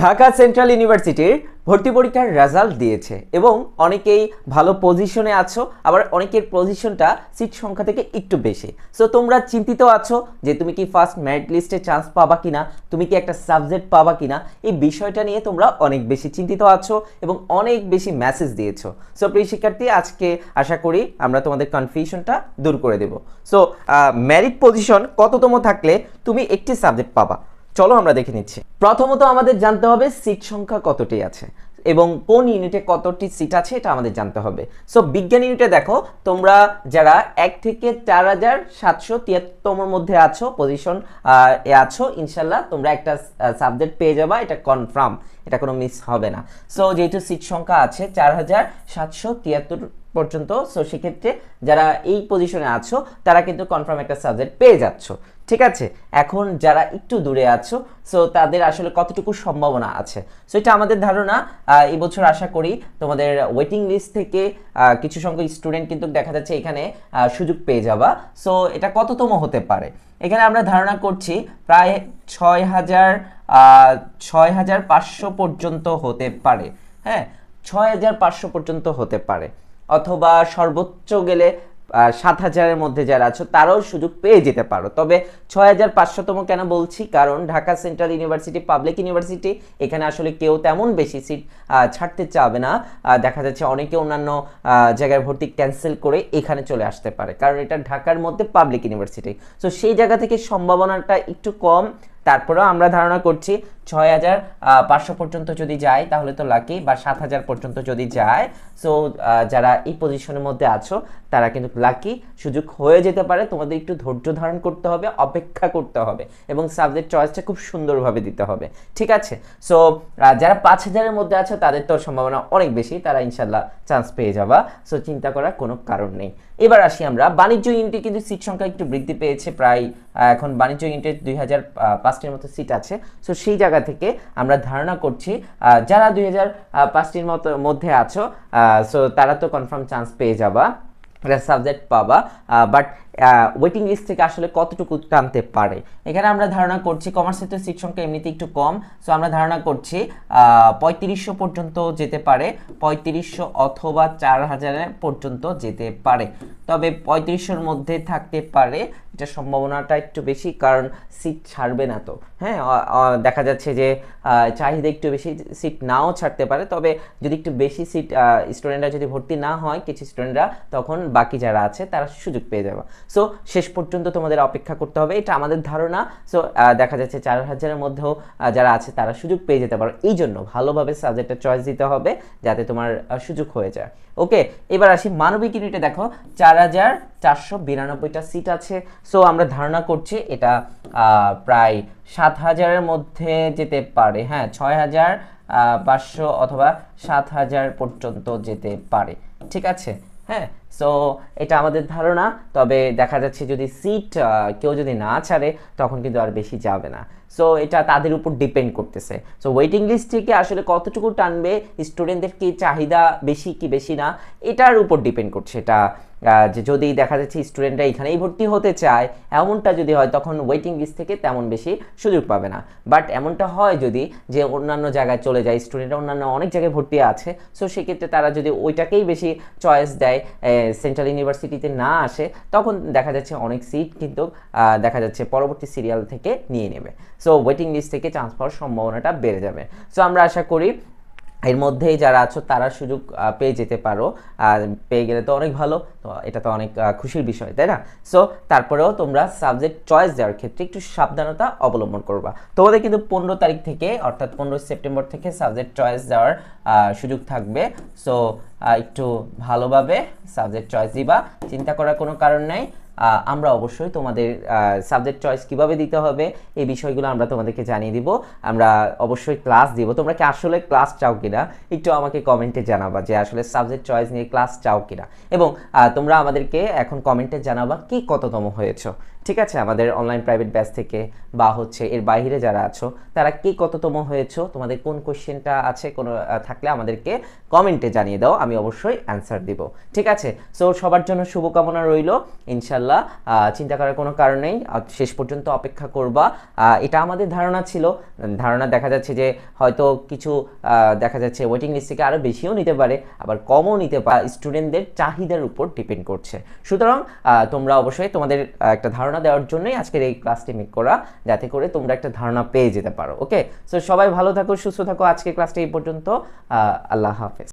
Dhaka central ইউনিভার্সিটির ভর্তি পরীক্ষার রেজাল্ট দিয়েছে এবং অনেকেই ভালো পজিশনে আছো, আবার অনেকের পজিশনটা সিট সংখ্যা থেকে একটু বেশি। সো তোমরা চিন্তিত আছো যে তুমি কি ফার্স্ট মেরিট লিস্টে চান্স পাবা কিনা, তুমি কি একটা সাবজেক্ট পাবা কিনা, এই বিষয়টা নিয়ে তোমরা অনেক বেশি চিন্তিত আছো এবং অনেক বেশি মেসেজ দিয়েছ। সো প্রিয় শিক্ষার্থী, আজকে আশা করি আমরা তোমাদের কনফিউশনটা দূর করে দেব। সো মেরিট পজিশন কততম থাকলে তুমি একটি সাবজেক্ট পাবা? চলো আমরা দেখে নিচ্ছি। প্রথমত আমাদের জানতে হবে সিট সংখ্যা কতটি আছে এবং কোন ইউনিটে কতটি সিট আছে এটা আমাদের জানতে হবে। সো বিজ্ঞান ইউনিটে দেখো, তোমরা যারা এক থেকে চার হাজার সাতশো তিয়াত্তমের মধ্যে আছো পজিশন আছো, ইনশাল্লাহ তোমরা একটা সাবজেক্ট পেয়ে যাবা, এটা কনফার্ম এটা কোনো মিস হবে না। সো যেহেতু সিট সংখ্যা আছে চার হাজার সাতশো তিয়াত্তর পর্যন্ত সো সেক্ষেত্রে যারা এই পজিশনে আছো, তারা কিন্তু কনফার্ম একটা সাবজেক্ট পেয়ে যাচ্ছ। ঠিক আছে? এখন যারা একটু দূরে আছো সো তাদের আসলে কতটুকু সম্ভাবনা আছে? সো এটা আমাদের ধারণা আহ, এই বছর আশা করি তোমাদের ওয়েটিং লিস্ট থেকে কিছু সংখ্যক স্টুডেন্ট কিন্তু দেখা যাচ্ছে এখানে সুযোগ পেয়ে যাবা। সো এটা কততম হতে পারে? এখানে আমরা ধারণা করছি প্রায় ছয় হাজার ছয় হাজার পাঁচশো পর্যন্ত হতে পারে। হ্যাঁ ছয় হাজার পাঁচশো পর্যন্ত হতে পারে। অথবা সর্বোচ্চ গেলে সাত হাজারের মধ্যে যারা আছো, তারাও সুযোগ পেয়ে যেতে পারো। তবে ছয় হাজার পাঁচশোতম কেন বলছি? কারণ Dhaka central university, public university, এখানে আসলে কেউ তেমন বেশি সিট ছাড়তে চাবে না। দেখা যাচ্ছে অনেকে অন্যান্য জায়গায় ভর্তি ক্যান্সেল করে এখানে চলে আসতে পারে। কারণ এটা ঢাকার মধ্যে পাবলিক ইউনিভার্সিটি সো সেই জায়গা থেকে সম্ভাবনাটা একটু কম। তারপরেও আমরা ধারণা করছি ছয় হাজার পাঁচশো পর্যন্ত যদি যায়, তাহলে তো লাকি বা সাত হাজার পর্যন্ত যদি যায় সো যারা এই পজিশনের মধ্যে আছো, তারা কিন্তু লাকি সুযোগ হয়ে যেতে পারে। তোমাদের একটু ধৈর্য ধারণ করতে হবে, অপেক্ষা করতে হবে, এবং সাবজেক্ট চয়েসটা খুব সুন্দরভাবে দিতে হবে, ঠিক আছে? সো যারা পাঁচ হাজারের মধ্যে আছে, তাদের তো সম্ভাবনা অনেক বেশি, তারা ইনশাল্লাহ চান্স পেয়ে যাবা সো চিন্তা করার কোনো কারণ নেই। এবার আসি আমরা। বাণিজ্য ইউনিটে কিন্তু সিট সংখ্যা একটু বৃদ্ধি পেয়েছে প্রায় এখন বাণিজ্য ইউনিটে দুই হাজার পাঁচটির মতো সিট আছে। সো সেই জায়গা থেকে আমরা ধারণা করছি যারা দুই হাজার পাঁচটির মতো, মধ্যে আছো সো তারা তো কনফার্ম চান্স পেয়ে যাবা সাবজেক্ট পাবা বাট ওয়েটিং লিস্ট থেকে আসলে কতটুকু টানতে পারে? এখানে আমরা ধারণা করছি কমার্সের তো সিট সংখ্যা এমনিতে একটু কম সো আমরা ধারণা করছি পঁয়ত্রিশশো পর্যন্ত যেতে পারে, পঁয়ত্রিশশো অথবা চার হাজারের পর্যন্ত যেতে পারে। তবে পঁয়ত্রিশশোর মধ্যে থাকতে পারে, এটা সম্ভাবনাটা একটু বেশি, কারণ সিট ছাড়বে না তো। হ্যাঁ দেখা যাচ্ছে যে চাহিদা একটু বেশি সিট নাও ছাড়তে পারে, তবে যদি একটু বেশি সিট স্টুডেন্টরা যদি ভর্তি না হয়, কিছু স্টুডেন্টরা তখন বাকি যারা আছে, তারা সুযোগ পেয়ে যাবে। সো শেষ পর্যন্ত তোমাদের অপেক্ষা করতে হবে, এটা আমাদের ধারণা। সো দেখা যাচ্ছে চার হাজারের মধ্যেও যারা আছে তারা সুযোগ পেয়ে যেতে পারো। এই জন্য ভালোভাবে সাবজেক্টটা চয়েস দিতে হবে, যাতে তোমার সুযোগ হয়ে যায়। ওকে এবার আসি মানবিক ইউনিটে দেখো, চার হাজার চারশো বিরানব্বইটা সিট আছে। সো আমরা ধারণা করছি এটা প্রায় সাত হাজারের মধ্যে যেতে পারে। হ্যাঁ ছয় হাজার পাঁচশো অথবা সাত হাজার পর্যন্ত যেতে পারে। ঠিক আছে? হ্যাঁ সো এটা আমাদের ধারণা, তবে দেখা যাচ্ছে যদি সিট কেউ যদি না ছাড়ে, তখন কিন্তু আর বেশি যাবে না। সো এটা তাদের উপর ডিপেন্ড করতেছে। সো ওয়েটিং লিস্ট থেকে আসলে কতটুকু টানবে স্টুডেন্টদের কি চাহিদা বেশি কি বেশি না, এটার উপর ডিপেন্ড করছে। এটা যে যদি দেখা যাচ্ছে স্টুডেন্টরা এখানেই ভর্তি হতে চায়, এমনটা যদি হয়, তখন ওয়েটিং লিস্ট থেকে তেমন বেশি সুযোগ পাবে না। বাট এমনটা হয় যদি যে অন্যান্য জায়গায় চলে যায় স্টুডেন্টরা অন্যান্য অনেক জায়গায় ভর্তি আছে সো সেক্ষেত্রে তারা যদি ওইটাকেই বেশি চয়েস দেয় সেন্ট্রাল ইউনিভার্সিটিতে না আসে, তখন দেখা যাচ্ছে অনেক সিট কিন্তু দেখা যাচ্ছে পরবর্তী সিরিয়াল থেকে নিয়ে নেবে। সো ওয়েটিং লিস্ট থেকে চান্স পাওয়ার সম্ভাবনাটা বেড়ে যাবে। সো আমরা আশা করি এর মধ্যেই যারা আছো, তারা সুযোগ পেয়ে যেতে পারো। আর পেয়ে গেলে তো অনেক ভালো। তো এটা তো অনেক খুশির বিষয়, তাই না? সো তারপরেও তোমরা সাবজেক্ট চয়েস দেওয়ার ক্ষেত্রে একটু সাবধানতা অবলম্বন করবা। তোমাদের কিন্তু পনেরো তারিখ থেকে, অর্থাৎ পনেরো সেপ্টেম্বর থেকে সাবজেক্ট চয়েস দেওয়ার সুযোগ থাকবে। সো একটু ভালোভাবে সাবজেক্ট চয়েস দিবা। চিন্তা করার কোনো কারণ নেই। আমরা অবশ্যই তোমাদের সাবজেক্ট চয়েস কীভাবে দিতে হবে, এই বিষয়গুলো আমরা তোমাদেরকে জানিয়ে দিব। আমরা অবশ্যই ক্লাস দিব। তোমরা কি আসলে ক্লাস চাও কিনা, একটু আমাকে কমেন্টে জানাবা যে আসলে সাবজেক্ট চয়েস নিয়ে ক্লাস চাও কিনা। এবং তোমরা আমাদেরকে এখন কমেন্টে জানাবা কি কততম হয়েছো। ঠিক আছে? আমাদের অনলাইন প্রাইভেট ব্যাচ থেকে বা হচ্ছে এর বাইরে যারা আছো, তারা কি কততম হয়েছো? তোমাদের কোন কোশ্চেনটা আছে? কোনো থাকলে আমাদেরকে কমেন্টে জানিয়ে দাও, আমি অবশ্যই অ্যান্সার দিব। ঠিক আছে? সো সবার জন্য শুভকামনা রইল। ইনশাল্লাহ চিন্তা করার কোনো কারণ নেই। শেষ পর্যন্ত অপেক্ষা করবা। এটা আমাদের ধারণা ছিল। ধারণা দেখা যাচ্ছে যে হয়তো কিছু দেখা যাচ্ছে ওয়েটিং লিস্ট থেকে আরও বেশিও নিতে পারে, আবার কমও নিতে পারে। স্টুডেন্টদের চাহিদার উপর ডিপেন্ড করছে। সুতরাং তোমরা অবশ্যই তোমাদের একটা ধারণা দেওয়ার জন্যই আজকের এই ক্লাসটি মেক করা, যাতে করে তোমরা একটা ধারণা পেয়ে যেতে পারো। ওকে সো সবাই ভালো থাকো, সুস্থ থাকো। আজকের ক্লাসটা এই পর্যন্ত। আল্লাহ হাফেজ।